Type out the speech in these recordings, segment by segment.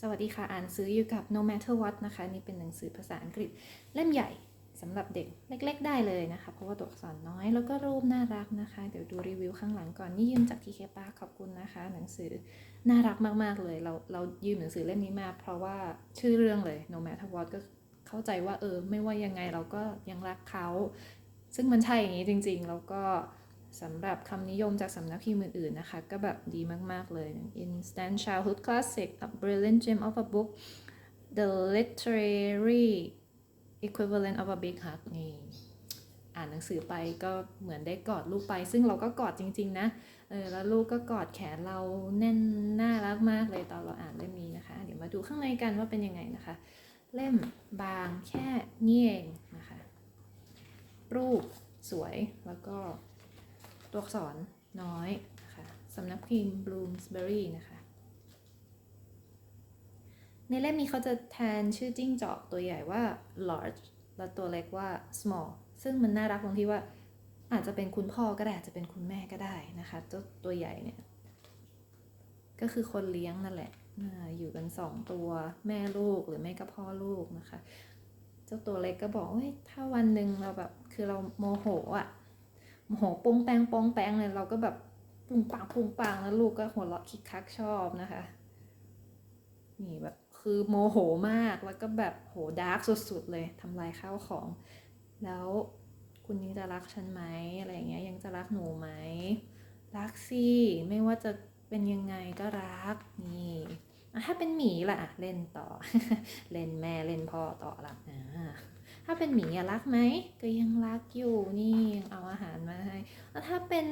สวัสดีค่ะ อ่านซื้ออยู่กับ No Matter What นะคะ นี่เป็นหนังสือภาษาอังกฤษเล่มใหญ่สำหรับเด็กเล็ก ๆ ได้เลยนะคะ เพราะว่าตัวอักษรน้อยแล้วก็รูปน่ารักนะคะ เดี๋ยวดูรีวิวข้างหลังก่อน นี่ยืมจากทีเคปาขอบคุณนะคะ หนังสือน่ารักมากๆเลย เราเรายืมหนังสือเล่มนี้มา เพราะว่าชื่อเรื่องเลย No Matter What ก็เข้าใจว่าเออไม่ว่ายังไงเราก็ยังรักเขา ซึ่งมันใช่อย่างนี้จริง ๆ แล้วก็ สำหรับคำนิยมจากสำนักพิมพ์อื่นๆนะคะ ก็แบบดีมาก ๆ เลย Instant Childhood Classic A Brilliant Gem of a Book The Literary Equivalent of a Big Hug นี่อ่านหนังสือไปก็เหมือนได้กอดลูกไป ซึ่งเราก็กอดจริง ๆ นะเออแล้วลูกก็กอดแขนเราแน่นน่ารักมากเลยตอนเราอ่านเล่มนี้นะคะ เดี๋ยวมาดูข้างในกันว่าเป็นยังไงนะคะ เล่มบางแค่นี้เองนะคะ รูปสวยแล้วก็ ตัวอักษรน้อยนะคะสำนักพิมพ์ Bloomsbury นะคะ ในเล่มนี้เขาจะแทนชื่อจิ้งจอกตัวใหญ่ว่า large และตัวเล็กว่า small ซึ่งมันน่ารักตรงที่ว่าอาจจะเป็นคุณพ่อก็ได้อาจจะเป็นคุณแม่ก็ได้นะคะเจ้าตัวใหญ่เนี่ยก็คือคนเลี้ยงนั่นแหละอยู่กันสองตัวแม่ลูกหรือแม่ก็พ่อลูกนะคะ เจ้าตัวเล็กก็บอกเฮ้ยถ้าวันหนึ่งเราแบบคือเราโมโหอะ โมโหปงแปงปองแปงเลยเราก็แบบปุงปังปุงปังแล้วลูกก็หัวเราะคิกคักชอบนะคะ นี่แบบคือโมโหมากแล้วก็แบบโหดาร์กสุดๆเลยทำลายข้าวของ แล้วคุณยังจะรักฉันไหมอะไรอย่างเงี้ยยังจะรักหนูไหมรักสิไม่ว่าจะเป็นยังไงก็รักนี่ถ้าเป็นหมีล่ะอะเล่นต่อ เล่นแม่เล่นพ่อต่อละอ่า ถ้าเป็นหมีรักไหมก็ยังรักอยู่นี่ยังเอาอาหารมาให้ แล้วถ้าเป็น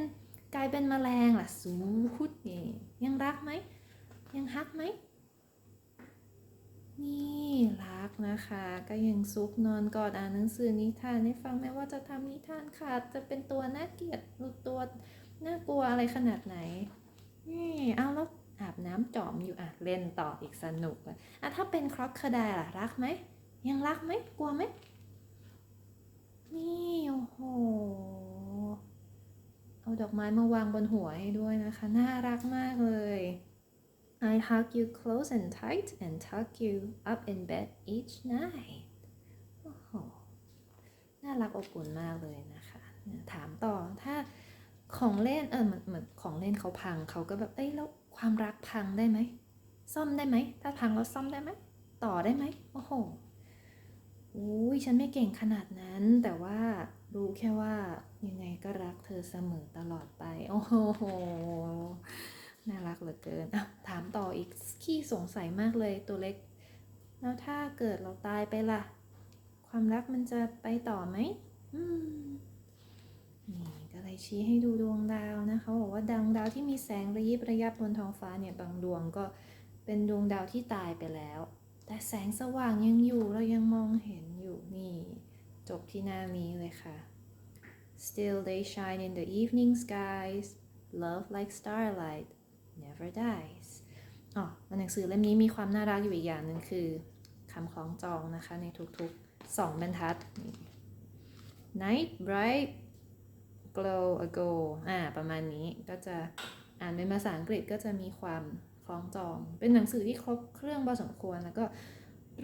กลายเป็นแมลงล่ะสูดนี่ยังรักไหมยังฮักไหมนี่รักนะคะ ก็ยังซุกนอนกอดอ่านหนังสือนิทานให้ฟังแม้ว่าจะทำนิทานขาดจะเป็นตัวน่าเกลียดหรือตัวน่ากลัวอะไรขนาดไหนนี่เอาแล้วอาบน้ำจอมอยู่อะเล่นต่ออีกสนุกอะถ้าเป็นครอกคดายล่ะรักไหมยังรักไหมกลัวไหม นี่โอ้โห เอา ดอกไม้มาวางบนหัวให้ด้วยนะคะ น่ารักมากเลย I hug you close and tight and tuck you up in bed each night โอ้โห น่ารักอบอุ่นมากเลยนะคะ ถามต่อถ้าของเล่นเออเหมือนเหมือนของเล่นเขาพังเขาก็แบบ เอ้ยแล้วความรักพังได้ไหม ซ่อมได้ไหม ถ้าพังแล้วซ่อมได้ไหม ต่อได้ไหม โอ้โห อุ้ยฉันไม่เก่งขนาดนั้น แต่ว่ารู้แค่ว่ายังไงก็รักเธอเสมอตลอดไป โอ้โห น่ารักเหลือเกินอะถามต่ออีกขี้สงสัยมากเลยตัวเล็ก แล้วถ้าเกิดเราตายไปล่ะ ความรักมันจะไปต่อไหมอืมนี่ก็เลยชี้ให้ดูดวงดาวนะเขาบอกว่าดวงดาวที่มีแสงระยิบระยับบนท้องฟ้าเนี่ยบางดวงก็เป็นดวงดาวที่ตายไปแล้ว แต่แสงสว่างยังอยู่เรายังมองเห็นอยู่นี่จบที่หน้านี้เลยค่ะ Still they shine in the evening skies Love like starlight never dies อ๋อหนังสือเล่มนี้มีความน่ารักอยู่อีกอย่างหนึ่งคือคำคล้องจองนะคะในทุกๆ2บรรทัด Night bright glow ago อ่า ประมาณนี้ก็จะอ่านเป็นภาษาอังกฤษก็จะมีความ คล้องจอง เป็นหนังสือที่ครบเครื่องพอสมควร แล้วก็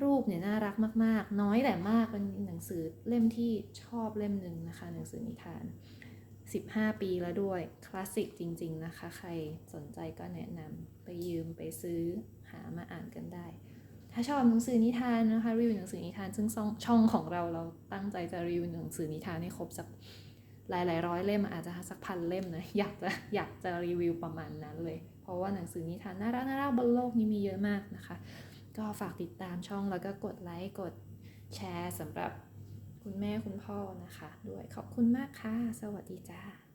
รูปเนี่ยน่ารักมาก ๆ น้อยแต่มาก เป็นหนังสือเล่มที่ชอบเล่มหนึ่งนะคะ หนังสือนิทาน 15 ปีแล้วด้วย คลาสสิกจริง ๆ นะคะ ใครสนใจก็แนะนำไปยืมไปซื้อหามาอ่านกันได้ ถ้าชอบหนังสือนิทานนะคะรีวิวหนังสือนิทาน ซึ่งช่องของเราเราตั้งใจจะรีวิวหนังสือนิทานให้ครบสักหลายๆร้อยเล่มอาจจะสักพันเล่มนะอยากจะอยากจะรีวิวประมาณนั้นเลย ราะว่าหนังสือนิทานน่ารักน่ารักบนโลกนี้มีเยอะมากนะคะ ก็ฝากติดตามช่องแล้วก็กดไลค์กดแชร์สำหรับคุณแม่คุณพ่อนะคะ ด้วยขอบคุณมากค่ะ สวัสดีจ้า